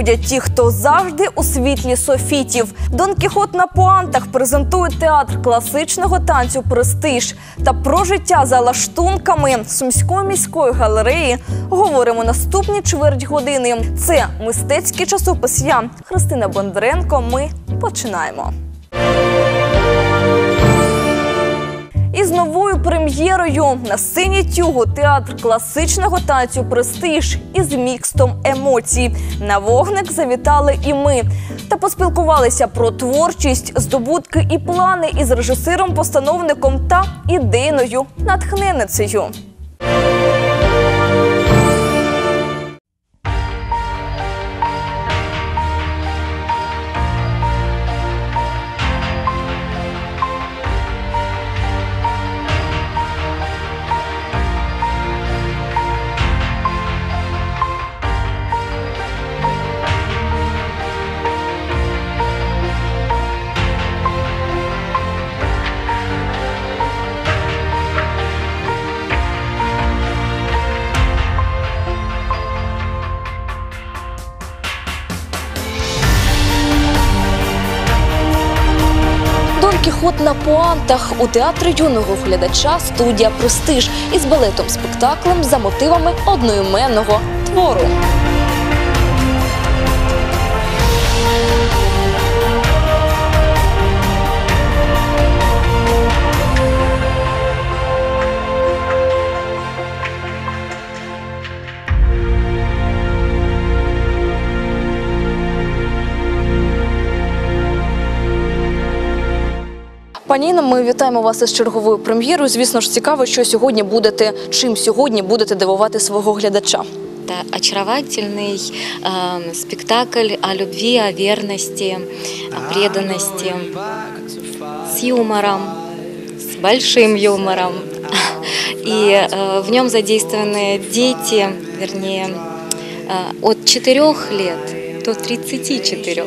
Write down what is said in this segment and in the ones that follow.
доводять ті, хто завжди у світлі софітів. Дон Кіхот на пуантах презентує театр класичного танцю Престиж та про життя за лаштунками Сумської міської галереї. Говоримо наступні чверть години. Це мистецький часопис. Я Христина Бондаренко. Ми починаємо. Із новою прем'єрою на сцені тюгу театр класичного танцю Престиж із мікстом емоцій. На вогник завітали і ми та поспілкувалися про творчість, здобутки і плани із режисером-постановником та ідейною натхненницею. Пуантах у театрі юного глядача студія Престиж із балетом спектаклем за мотивами одноіменного твору. Пані Інно, ми вітаємо вас із черговою прем'єрою. Звісно ж, цікаво, що сьогодні будете чим сьогодні будете дивувати свого глядача. Это очаровательный э, спектакль о любви, о верности, о преданности, с юмором, с большим юмором. И э, в нем задействованы дети, вернее, э, от 4 лет до 34.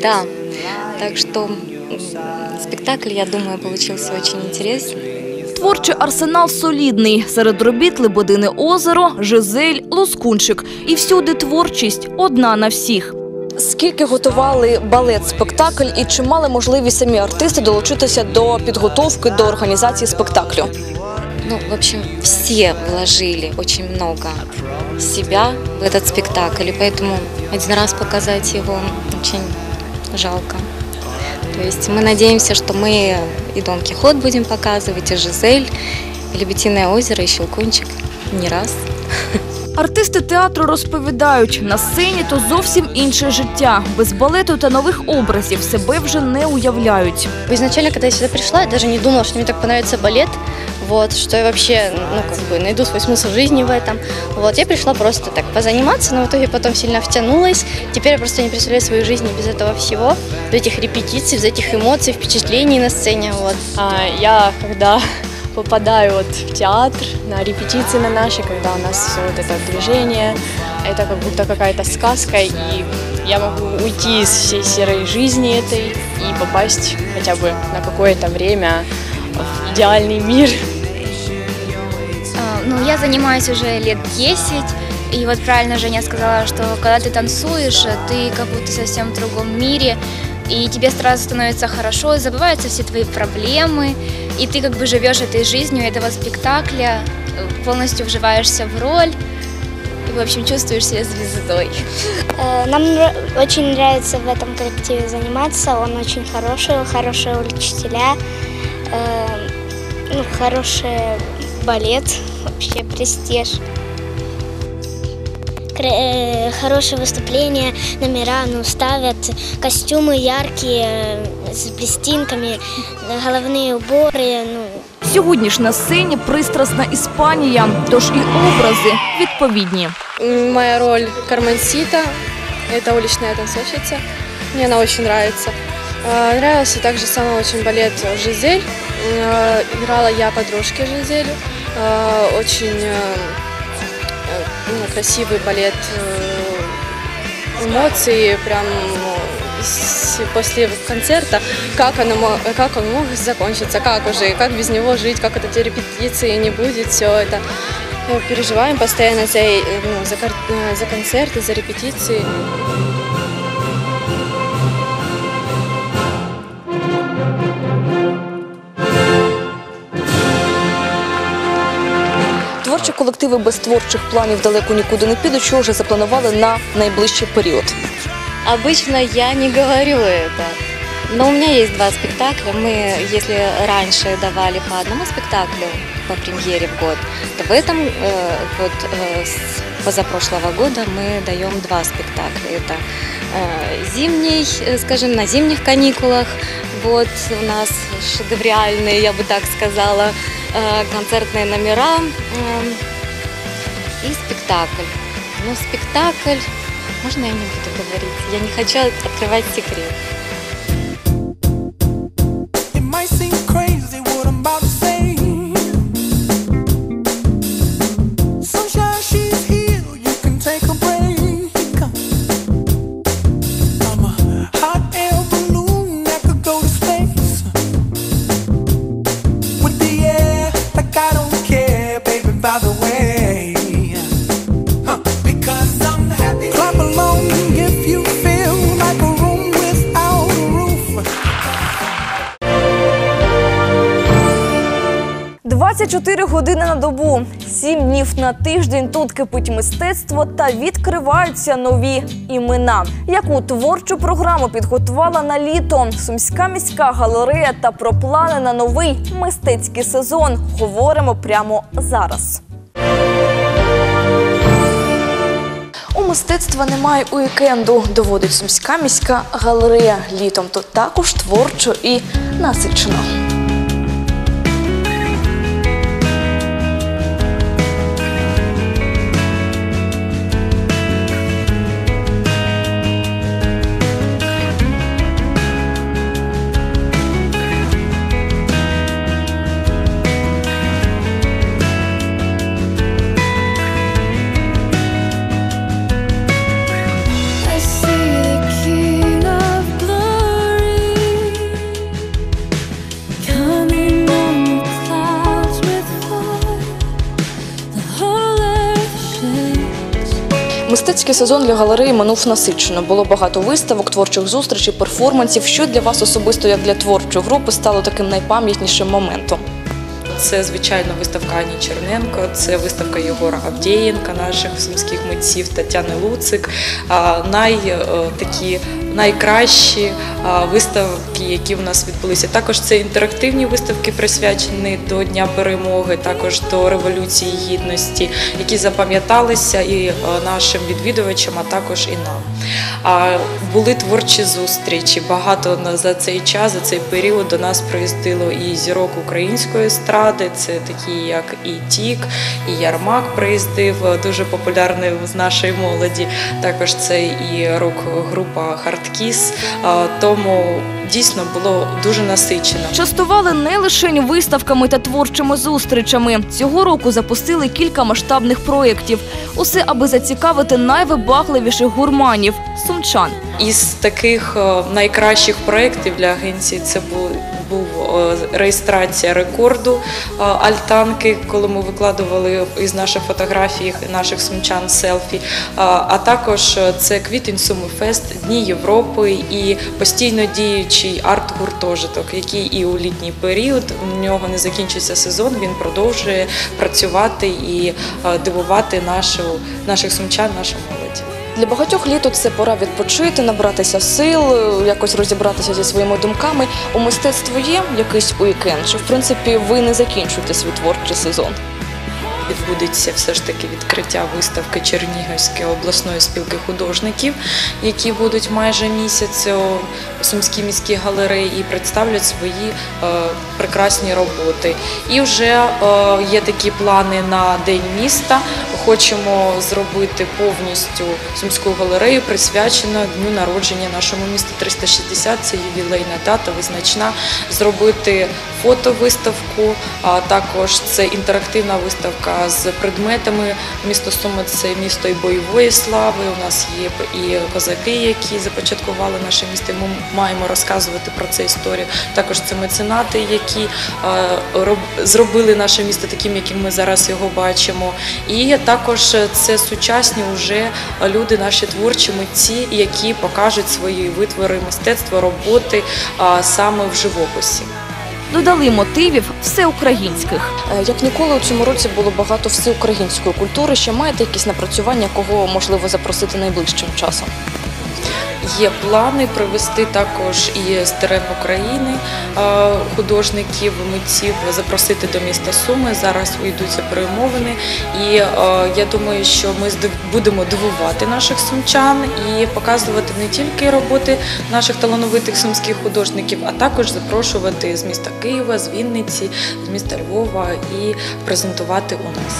Да, так что м, спектакль, я думаю, получился очень интересный. Творчий арсенал солідний. Серед робіт Лебедине озеро, Жизель, Лоскунчик. І всюди творчість одна на всіх. Скільки готували балет спектакль і чи мали можливість самі артисти долучитися до підготовки до організації спектаклю? Ну, в общем, все вложили очень много себя в этот спектакль, и поэтому один раз показать его очень жалко. То есть мы надеемся, что мы и Дон Кихот будем показывать, и Жизель, и Лебединое озеро, и Щелкунчик не раз. Артисти театру розповідають, на сцені то зовсім інше життя. Без балету та нових образів себе вже не уявляють. Изначально, когда я сюда пришла, я даже не думала, что мне так понравится балет, Вот, что я вообще, ну, как бы, найду свой смысл жизни в этом. Вот, я пришла просто так позаниматься, но в итоге потом сильно втянулась. Теперь я просто не представляю свою жизнь без этого всего, без этих репетиций, без этих эмоций, впечатлений на сцене, вот. А, Я когда попадаю вот в театр, на репетиции на наши, когда у нас все вот это движение, это как будто какая-то сказка, и я могу уйти из всей серой жизни этой и попасть хотя бы на какое-то время в идеальный мир. Ну, я занимаюсь уже лет 10, и вот правильно Женя сказала, что когда ты танцуешь, ты как будто совсем в другом мире, и тебе сразу становится хорошо, забываются все твои проблемы, и ты как бы живешь этой жизнью этого спектакля, полностью вживаешься в роль, и, в общем, чувствуешь себя звездой. Э, Нам очень нравится в этом коллективе заниматься. Он очень хороший, хорошие учителя, э, ну, хороший балет, вообще престиж. Кр- э, Хорошее выступление, номера, ну, ставят костюмы яркие, э, с блестинками, э, головные уборы, ну, Сьогодні ж на сцені пристрасна Іспанія, тож і образи відповідні. Моя роль Карменсита, это уличная танцовщица. Мне она очень нравится. А, Нравился также сама очень балет «Жизель». А, Играла я подружки Жизель. А, Очень э, э, ну, красивый балет, э, эмоции, прям э, с- после концерта, как, оно, как он мог закончиться, как уже, как без него жить, как это репетиции не будет, все это. э, переживаем постоянно за, э, ну, за, э, за концерты, за репетиции. колективи без творчих планів далеко нікуди не підуть, що вже запланували на найближчий період. Обычно я не говорю это. Но у меня есть два спектакля. Мы, если раньше давали по одному спектаклю по премьере в год, то в этом э, вот э, с позапрошлого года мы даем два спектакля. Это э, зимний, э, скажем, на зимних каникулах. Вот у нас шедевриальные, я бы так сказала, э, концертные номера э, и спектакль. Ну, спектакль, можно я не буду говорить? Я не хочу открывать секрет. 24 години на добу, 7 днів на тиждень тут кипить мистецтво та відкриваються нові імена. Яку творчу програму підготувала на літо Сумська міська галерея та про плани на новий мистецький сезон говоримо прямо зараз. У мистецтва немає уікенду, доводить Сумська міська галерея. Літом тут також творчо і насичено. Мистецький сезон для галереї минув насичено. Було багато виставок, творчих зустрічей, перформансів. Що для вас особисто, як для творчої групи, стало таким найпам'ятнішим моментом? Це звичайно виставка Ані Черненко, це виставка Єгора Авдєєнка, наших сумських митців Тетяни Луцик. Най е, такі найкращі виставки, які в нас відбулися. Також це інтерактивні виставки, присвячені до Дня перемоги, також до Революції Гідності, які запам'яталися і е, нашим відвідувачам, а також і нам. Були творчі зустрічі. Багато за цей час, за цей період до нас приїздило і зірок української естради. Це такі, як і Тік, і Ярмак приїздив, дуже популярний з нашої молоді. Також це і рок-група Хардкіс. Тому дійсно було дуже насичено. Частували не лише виставками та творчими зустрічами. Цього року запустили кілька масштабних проєктів. Усе аби зацікавити найвибагливіших гурманів сумчан. Із таких е, найкращих проєктів для агенції це був, був е, реєстрація рекорду е, альтанки, коли ми викладували із наших фотографій наших сумчан селфі. Е, А також це квітень Суми Фест, Дні Європи і постійно діючий арт-гуртожиток, який і у літній період у нього не закінчився сезон. Він продовжує працювати і дивувати нашу, наших сумчан, нашу молодь. Для багатьох літо це пора відпочити, набратися сил, якось розібратися зі своїми думками. У мистецтві є якийсь уікенд, чи в принципі ви не закінчуєте свій творчий сезон. Відбудеться все ж таки відкриття виставки Чернігівської обласної спілки художників, які будуть майже місяць у Сумській міській галереї і представлять свої е, прекрасні роботи. І вже е, є такі плани на День міста. Хочемо зробити повністю Сумську галерею присвячено дню народження нашому місту 360. Це ювілейна дата, визначна. Зробити фотовиставку, а також це інтерактивна виставка з предметами. Місто Суми це місто і бойової слави. У нас є і козаки, які започаткували наше місто. Ми маємо розказувати про це історію. Також це меценати, які роб- зробили наше місто таким, яким ми зараз його бачимо. І також це сучасні вже люди, наші творчі митці, які покажуть свої витвори мистецтва, роботи саме в живописі. Додали мотивів всеукраїнських. Е, Як ніколи у цьому році було багато всеукраїнської культури. Ще маєте якісь напрацювання, кого можливо запросити найближчим часом? Є плани привезти також і з терен України художників, митців, запросити до міста Суми. Зараз йдуться перемовини, і я думаю, що ми будемо дивувати наших сумчан і показувати не тільки роботи наших талановитих сумських художників, а також запрошувати з міста Києва, з Вінниці, з міста Львова і презентувати у нас.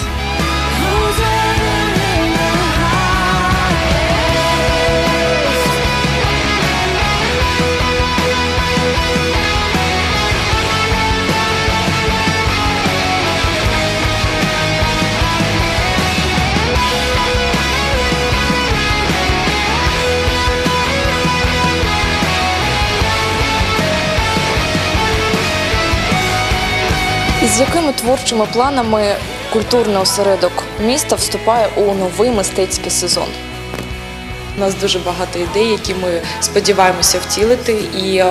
З якими творчими планами культурний осередок міста вступає у новий мистецький сезон? У нас дуже багато ідей, які ми сподіваємося втілити. І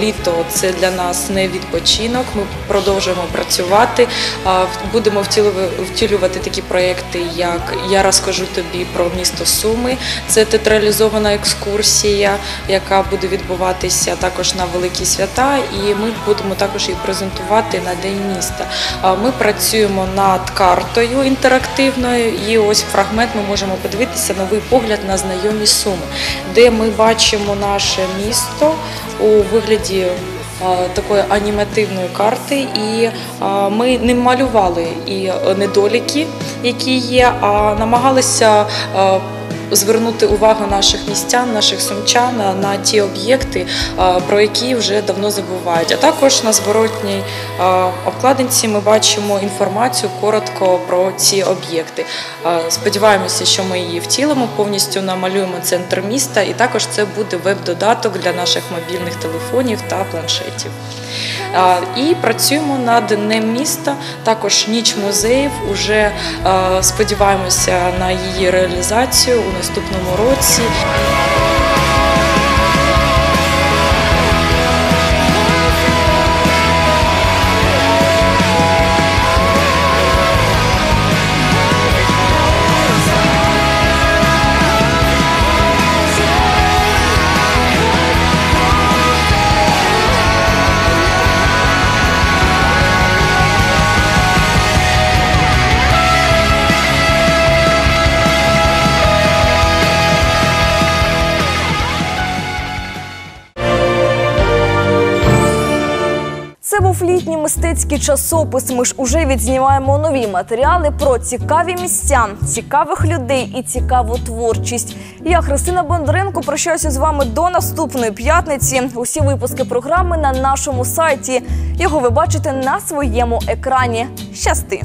літо це для нас не відпочинок. Ми продовжуємо працювати. Будемо втілювати, такі проекти, як я розкажу тобі про місто Суми. Це театралізована екскурсія, яка буде відбуватися також на великі свята. І ми будемо також її презентувати на день міста. Ми працюємо над картою інтерактивною, і ось фрагмент ми можемо подивитися новий погляд на знайомі суми, де ми бачимо наше місто у вигляді. Такої анімативної карти, і ми не малювали і е, недоліки, які є, а намагалися звернути увагу наших містян, наших сумчан на- ті об'єкти, про які вже давно забувають. А також на зворотній обкладинці ми бачимо інформацію коротко про ці об'єкти. Сподіваємося, що ми її втілимо, повністю намалюємо центр міста, і також це буде веб-додаток для наших мобільних телефонів та планшетів. І працюємо над Днем міста, також ніч музеїв. Уже сподіваємося на її реалізацію наступному році. Мистецький часопис. Ми ж уже відзнімаємо нові матеріали про цікаві місця, цікавих людей і цікаву творчість. Я Христина Бондаренко прощаюся з вами до наступної п'ятниці. Усі випуски програми на нашому сайті. Його ви бачите на своєму екрані. Щасти!